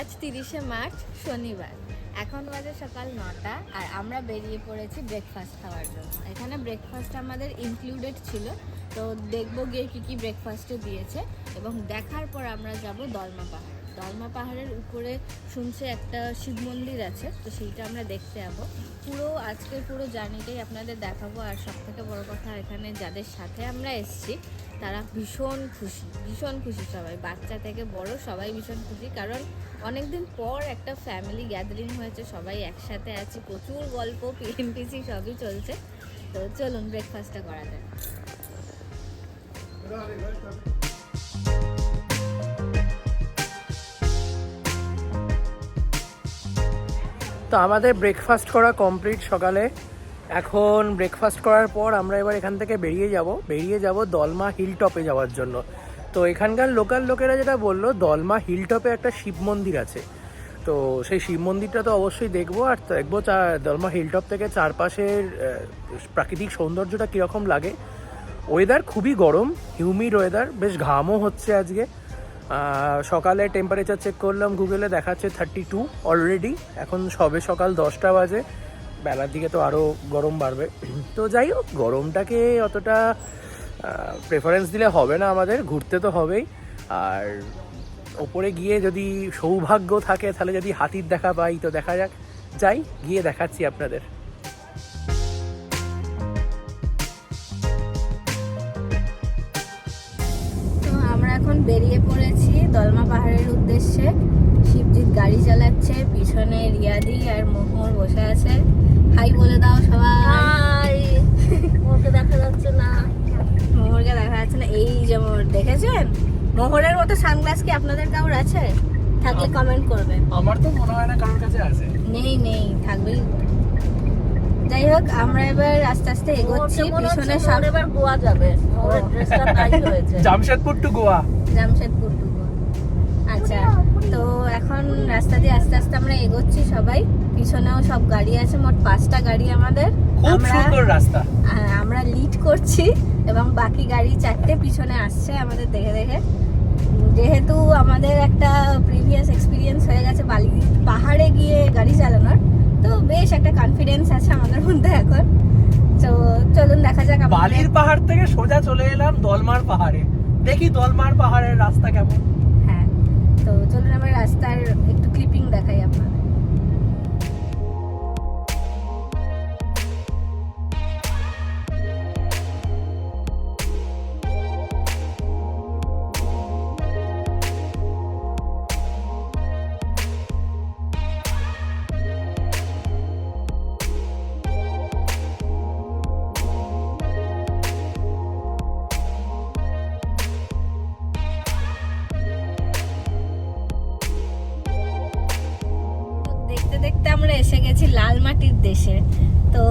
আজ তিরিশে মার্চ, শনিবার। এখন বাজে সকাল নটা আর আমরা বেরিয়ে পড়েছি ব্রেকফাস্ট খাওয়ার জন্য। এখানে ব্রেকফাস্ট আমাদের ইনক্লুডেড ছিল। তো দেখব গিয়ে কী কী ব্রেকফাস্টে দিয়েছে এবং দেখার পর আমরা যাব দলমা পাহাড়। দলমা পাহাড়ের উপরে শুনছে একটা শিব মন্দির আছে, তো সেইটা আমরা দেখতে যাব। পুরো আজকের পুরো জার্নিটাই আপনাদের দেখাবো আর সব থেকে বড় কথা এখানে যাদের সাথে আমরা এসছি, তারা ভীষণ খুশি ভীষণ খুশি সবাই। বাচ্চা থেকে বড় সবাই ভীষণ খুশি, কারণ অনেকদিন পর একটা ফ্যামিলি গ্যাদারিং হয়েছে, সবাই একসাথে আছি, প্রচুর গল্প পিএমপিসি সবই চলছে। তো চলুন ব্রেকফাস্টটা করা যাক। তো আমাদের ব্রেকফাস্ট করা কমপ্লিট সকালে। এখন ব্রেকফাস্ট করার পর আমরা এবার এখান থেকে বেরিয়ে যাব। বেরিয়ে যাব দলমা হিল টপে যাওয়ার জন্য। তো এখানকার লোকাল লোকেরা যেটা বলল, দলমা হিল টপে একটা শিব মন্দির আছে। তো সেই শিব মন্দিরটা তো অবশ্যই দেখব। আর দেখব দলমা হিল টপ থেকে চারপাশের প্রাকৃতিক সৌন্দর্যটা কীরকম লাগে। ওয়েদার খুবই গরম হিউমিড ওয়েদার বেশ ঘামও হচ্ছে আজকে। সকালে টেম্পারেচার চেক করলাম গুগলে দেখাচ্ছে থার্টি টু অলরেডি এখন সবে সকাল দশটা বাজে। বেলার দিকে তো আরও গরম বাড়বে। তো যাই হোক, গরমটাকে অতটা প্রেফারেন্স দিলে হবে না আমাদের ঘুরতে তো হবেই। আর ওপরে গিয়ে যদি সৌভাগ্য থাকে তাহলে যদি হাতির দেখা পাই তো দেখা যাক। যাই গিয়ে দেখাচ্ছি আপনাদের। তো আমরা এখন বেরিয়ে পড়েছি দলমা পাহাড়ের উদ্দেশ্যে। শিবজিৎ গাড়ি চালাচ্ছে পিছনে রিয়াদি আর মোহর বসে আছে। হাই বলে দাও সবাই। ওকে দেখা যাচ্ছে না। মোহরকে দেখা যাচ্ছে না। এই যে মোহর দেখেছেন? মোহরের মতো সানগ্লাস কি আপনাদের কাউর আছে? থাকলে কমেন্ট করবেন। আমার তো মনে হয় না কারোর কাছে আছে। নেই নেই থাকবেই। যাই হোক আমরা এবার আস্তে আস্তে এগোচ্ছি। পিছনে সব এবার গোয়া যাবে। ওর ড্রেসটা তাই হয়েছে। জামশেদপুর টু গোয়া। জামশেদপুর টু গোয়া। আচ্ছা তো এখন রাস্তা দিয়ে আস্তে আস্তে আমরা এগোচ্ছি সবাই। পিছনেও সব গাড়ি আছে মোট পাঁচটা গাড়ি আমাদের। খুব সুন্দর রাস্তা। হ্যাঁ, আমরা লিড করছি। এবং বাকি গাড়ি চারটে পিছনে আসছে আমাদের দেখে দেখে। যেহেতু আমাদের একটা প্রিভিয়াস এক্সপিরিয়েন্স হয়ে গেছে বালি পাহাড়ে গিয়ে গাড়ি চালানোর তো বেশ একটা কনফিডেন্স আছে আমাদের মধ্যে এখন। তো চলুন দেখা যাক বালির পাহাড় থেকে সোজা চলে এলাম দলমার পাহাড়ে। দেখি দলমার পাহাড়ের রাস্তা কেমন। হ্যাঁ তো চলুন আমার রাস্তার একটু ক্লিপিং দেখাই আপনাদের। মাটির দেশে। তো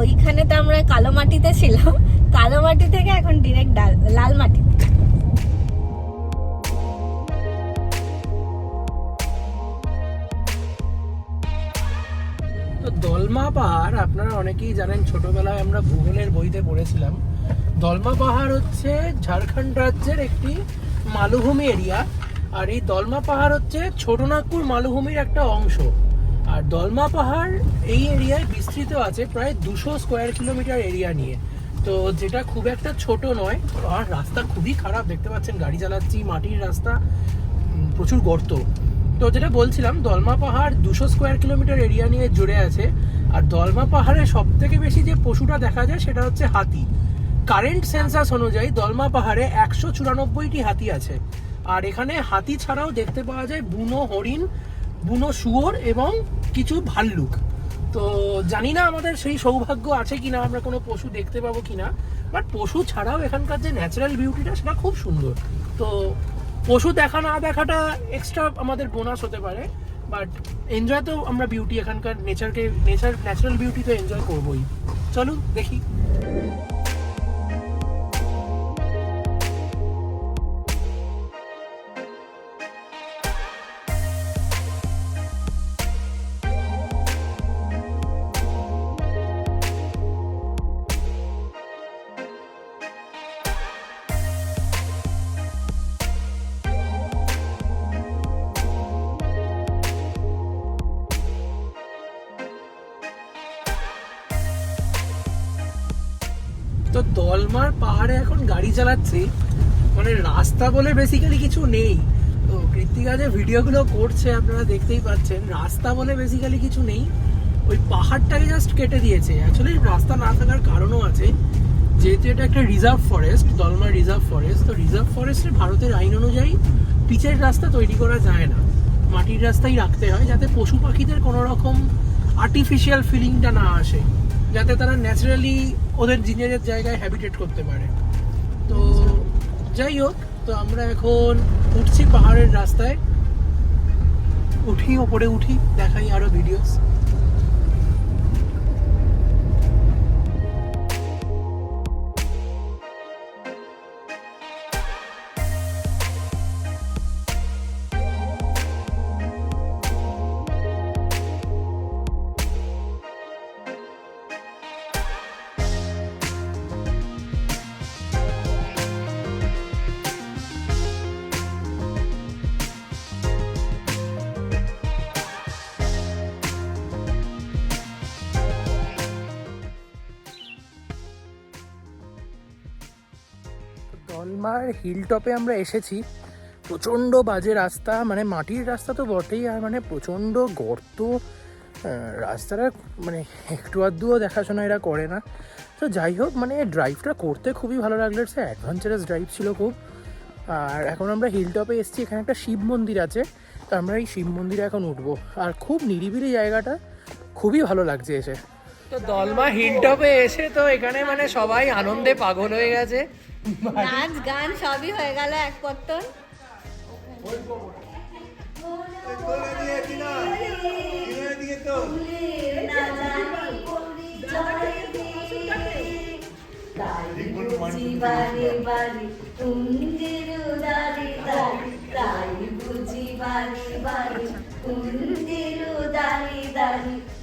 ওইখানে তো আমরা কালো মাটিতে ছিলাম। কালো মাটি থেকে এখন ডিরেক্ট লাল মাটি। তো দলমা পাহাড় আপনারা অনেকেই জানেন, ছোটবেলায় আমরা ভূগোলের বইতে পড়েছিলাম। দলমা পাহাড় হচ্ছে ঝাড়খণ্ড রাজ্যের একটি মালভূমি এরিয়া। আর এই দলমা পাহাড় হচ্ছে ছোটনাগপুর মালভূমির একটা অংশ। আর দলমা পাহাড় এই এরিয়ায় বিস্তৃত আছে প্রায় দুশো স্কোয়ার কিলোমিটার এরিয়া নিয়ে। তো যেটা খুব একটা ছোট নয়, আর রাস্তা খুবই খারাপ, দেখতে পাচ্ছেন গাড়ি চালাচ্ছি, মাটির রাস্তা প্রচুর গর্ত। তো যেটা বলছিলাম, দলমা পাহাড় দুশো স্কোয়ার কিলোমিটার এরিয়া নিয়ে জুড়ে আছে, আর দলমা পাহাড়ে সব থেকে বেশি যে পশুটা দেখা যায় সেটা হচ্ছে হাতি। কারেন্ট সেন্সাস অনুযায়ী দলমা পাহাড়ে একশো চুরানব্বইটি হাতি আছে। আর এখানে হাতি ছাড়াও দেখতে পাওয়া যায় বুনো হরিণ বুনো শুয়োর এবং কিছু ভাল্লুক। তো জানি না আমাদের সেই সৌভাগ্য আছে কিনা, আমরা কোনো পশু দেখতে পাবো কিনা বাট পশু ছাড়াও এখানকার যে ন্যাচারাল বিউটিটা সেটা খুব সুন্দর। তো পশু দেখা না দেখাটা এক্সট্রা আমাদের বোনাস হতে পারে বাট এনজয় তো আমরা বিউটি এখানকার নেচারকে নেচার ন্যাচারাল বিউটি তো এনজয় করবোই। চলুন দেখি। তো দলমার পাহাড়ে এখন গাড়ি চালাচ্ছি। মানে রাস্তা বলে বেসিক্যালি কিছু নেই। তো কৃত্তিকা যে ভিডিওগুলো করছে, আপনারা দেখতেই পাচ্ছেন, রাস্তা বলে বেসিক্যালি কিছু নেই। ওই পাহাড়টাকে জাস্ট কেটে দিয়েছে। অ্যাকচুয়ালি রাস্তা না থাকার কারণও আছে। যেহেতু এটা একটা reserve forest Dalma reserve forest তো রিজার্ভ ফরেস্টে ভারতের আইন অনুযায়ী পিচের রাস্তা তৈরি করা যায় না। মাটির রাস্তাই রাখতে হয় যাতে পশু পাখিদের কোনো রকম আর্টিফিশিয়াল ফিলিংটা না আসে। যাতে তারা ন্যাচারালি ওদের জিনিয়ারের জায়গায় হ্যাবিটেট করতে পারে। তো যাই হোক, তো আমরা এখন উঠছি পাহাড়ের রাস্তায়। উঠি, ওপরে উঠি, দেখাই আরও ভিডিওস দলমার হিল টপে আমরা এসেছি। প্রচণ্ড বাজে রাস্তা মানে মাটির রাস্তা তো বটেই, আর মানে প্রচণ্ড গর্ত। রাস্তাটা মানে একটু আধটুও দেখাশোনা এরা করে না। তো যাই হোক মানে ড্রাইভটা করতে খুবই ভালো লাগল। সে অ্যাডভেঞ্চারাস ড্রাইভ ছিল খুব। আর এখন আমরা হিল টপে এসেছি, এখানে একটা শিব মন্দির আছে। তো আমরা এই শিব মন্দিরে এখন উঠবো। আর খুব নিরিবিলি জায়গাটা, খুবই ভালো লাগছে এসে। তো দলমা হিল টপে এসে তো এখানে মানে সবাই আনন্দে পাগল হয়ে গেছে। নাচ গান সবই হয়ে গেল এক পত্তন।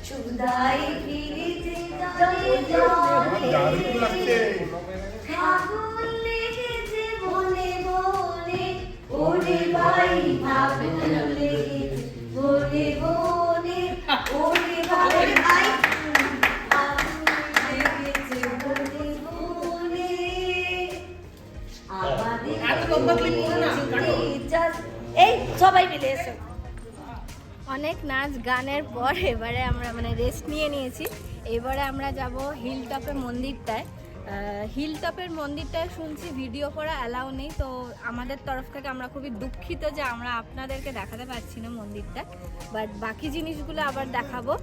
সুদাই ফাগুন লেগেছে সবাই মিলে এসো। অনেক নাচ গানের পর এবারে আমরা মানে রেস্ট নিয়ে নিয়েছি। এবারে আমরা যাব হিল টপের মন্দিরটায়। হিল টপের মন্দিরটায় শুনছি ভিডিও করা অ্যালাউ নেই। তো আমাদের তরফ থেকে আমরা খুবই দুঃখিত যে আমরা আপনাদেরকে দেখাতে পারছি না মন্দিরটা। বাট বাকি জিনিসগুলো আবার দেখাবো।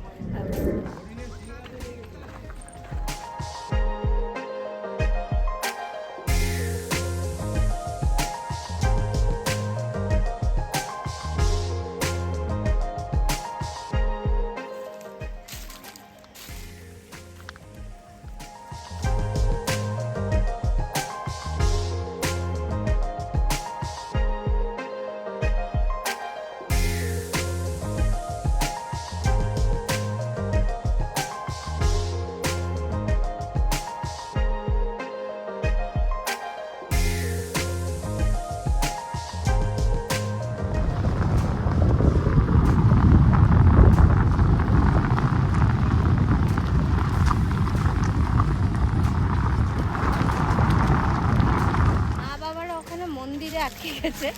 গেছে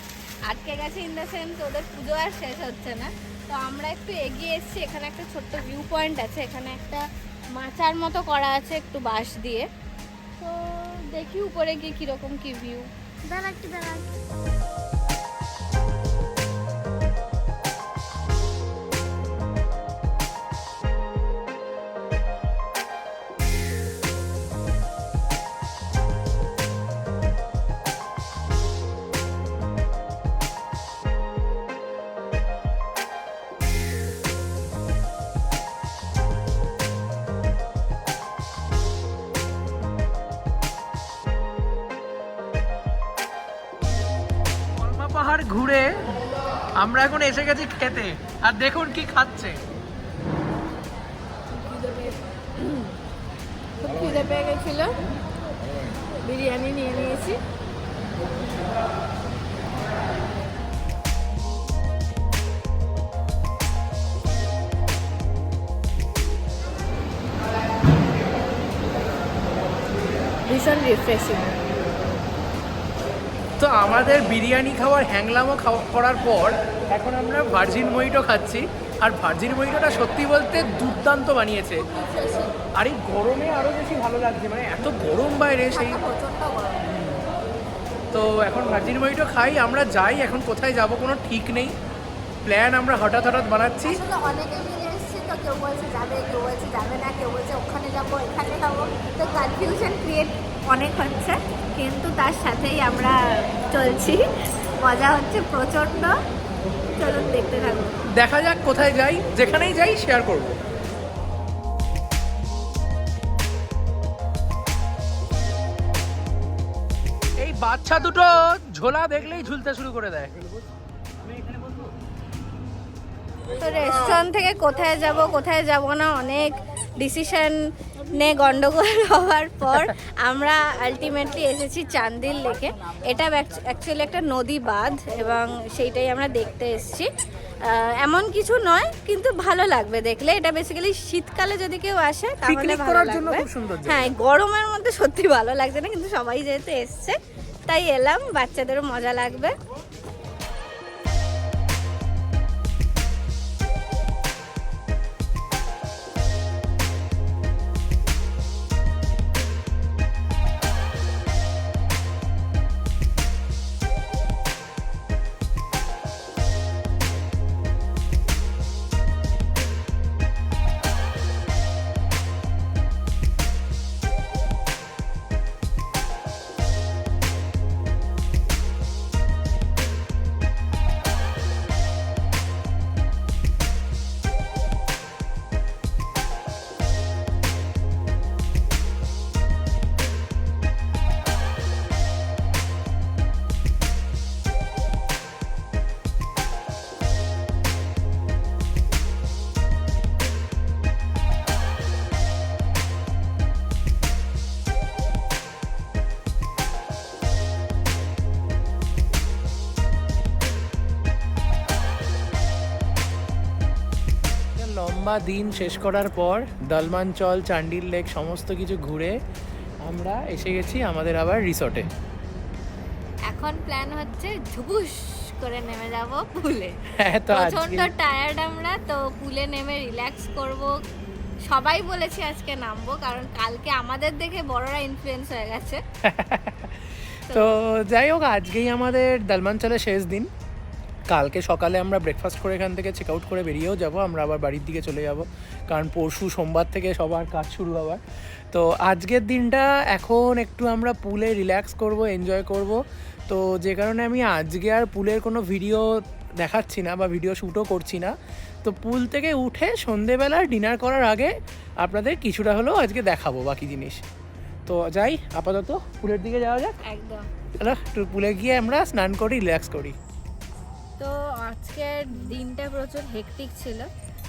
আটকে গেছে ইন দ্য সেন্স ওদের পুজো আর শেষ হচ্ছে না। তো আমরা একটু এগিয়ে এসেছি, এখানে একটা ছোট্ট ভিউ পয়েন্ট আছে, এখানে একটা মাচার মতো করা আছে একটু বাঁশ দিয়ে। তো দেখি উপরে গিয়ে কীরকম কী ভিউ দাঁড়া একটু দাঁড়া আমরা এখন এসে গেছি খেতে। আর দেখুন কি খাচ্ছে। খিদে পেয়ে গেছিল। বিরিয়ানি নিয়ে নিয়েছি। ভীষণ রিফ্রেশিং তো আমাদের বিরিয়ানি খাওয়ার হ্যাংলামও খাওয়া করার পর এখন আমরা ভার্জিন মহিটো খাচ্ছি। আর ভার্জিন মহিটোটা সত্যি বলতে দুর্দান্ত বানিয়েছে। আর এই গরমে আরও বেশি ভালো লাগছে মানে এত গরম বাইরে সেই তো এখন ভার্জিন মহিটো খাই আমরা যাই এখন কোথায় যাব কোনো ঠিক নেই। প্ল্যান আমরা হঠাৎ হঠাৎ বানাচ্ছি। কেউ বলছে যাবে কেউ বলছে যাবে না কেউ বলছে ওখানে যাব এখানে যাব তো কনফিউশন ক্রিয়েট অনেক হচ্ছে। কিন্তু তার সাথেই আমরা চলছি। মজা হচ্ছে প্রচণ্ড। চলুন দেখতে থাকুন। দেখা যাক কোথায় যাই যেখানেই যাই শেয়ার করব। এই বাচ্চা দুটো ঝোলা দেখলেই ঝুলতে শুরু করে দেয়। তো রেস্টুরেন্ট থেকে কোথায় যাব কোথায় যাব না অনেক ডিসিশন নে গন্ডগোল হওয়ার পর আমরা আলটিমেটলি এসেছি চান্দিল লেকে। এটা অ্যাকচুয়ালি একটা নদী বাঁধ এবং সেইটাই আমরা দেখতে এসেছি। এমন কিছু নয় কিন্তু ভালো লাগবে দেখলে। এটা বেসিক্যালি শীতকালে যদি কেউ আসে তাহলে ভালো লাগবে। হ্যাঁ গরমের মধ্যে সত্যি ভালো লাগছে না কিন্তু সবাই যেহেতু এসছে তাই এলাম বাচ্চাদেরও মজা লাগবে। লম্বা দিন শেষ করার পর দলমাঞ্চল চান্ডিল লেক সমস্ত কিছু ঘুরে আমরা এসে গেছি আমাদের আবার রিসর্টে। এখন প্ল্যান হচ্ছে ঝুবুস করে নেমে যাব পুলে। হ্যাঁ প্রচণ্ড টায়ার্ড আমরা তো পুলে নেমে রিল্যাক্স করব। সবাই বলেছি আজকে নামবো কারণ কালকে আমাদের দেখে বড়রা ইনফ্লুয়েন্স হয়ে গেছে। তো যাই হোক আজকেই আমাদের দলমাঞ্চলের শেষ দিন। কালকে সকালে আমরা ব্রেকফাস্ট করে এখান থেকে চেক আউট করে বেরিয়েও যাব আমরা আবার বাড়ির দিকে চলে যাব। কারণ পরশু সোমবার থেকে সবার কাজ শুরু আবার তো আজকের দিনটা এখন একটু আমরা পুলে রিল্যাক্স করব এনজয় করব। তো যে কারণে আমি আজকে আর পুলের কোনো ভিডিও দেখাচ্ছি না বা ভিডিও শ্যুটও করছি না। তো পুল থেকে উঠে সন্ধেবেলা ডিনার করার আগে আপনাদের কিছুটা হলেও আজকে দেখাবো বাকি জিনিস। তো যাই আপাতত পুলের দিকে যাওয়া যাক। একদম। পুলে গিয়ে আমরা স্নান করি রিল্যাক্স করি। তো আজকের দিনটা প্রচুর হেকটিক ছিল।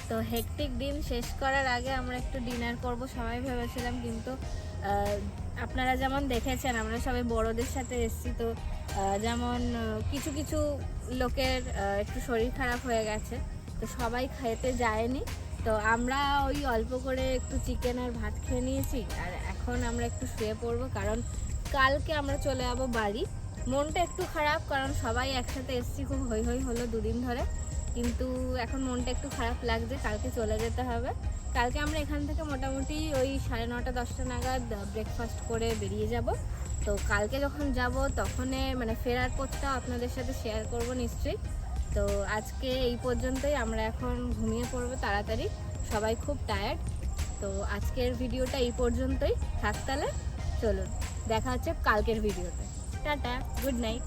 তো হেকটিক দিন শেষ করার আগে আমরা একটু ডিনার করব, সবাই ভেবেছিলাম কিন্তু আপনারা যেমন দেখেছেন, আমরা সবাই বড়দের সাথে এসেছি, তো যেমন কিছু কিছু লোকের একটু শরীর খারাপ হয়ে গেছে, তো সবাই খেতে যায়নি। তো আমরা ওই অল্প করে একটু চিকেন আর ভাত খেয়ে নিয়েছি, আর এখন আমরা একটু শুয়ে পড়ব, কারণ কালকে আমরা চলে যাব বাড়ি। মনটা একটু খারাপ, কারণ সবাই একসাথে এসছি খুব হই হই হলো দুদিন ধরে। কিন্তু এখন মনটা একটু খারাপ লাগছে, কালকে চলে যেতে হবে। কালকে আমরা এখান থেকে মোটামুটি ওই সাড়ে নটা, দশটা নাগাদ ব্রেকফাস্ট করে বেরিয়ে যাব। তো কালকে যখন যাব, তখন মানে ফেরার পথটা আপনাদের সাথে শেয়ার করব নিশ্চয়ই। তো আজকে এই পর্যন্তই, আমরা এখন ঘুমিয়ে পড়ব তাড়াতাড়ি। সবাই খুব টায়ার্ড তো আজকের ভিডিওটা এই পর্যন্তই। থাক তাহলে, চলুন। দেখা হচ্ছে কালকের ভিডিওতে। Good night.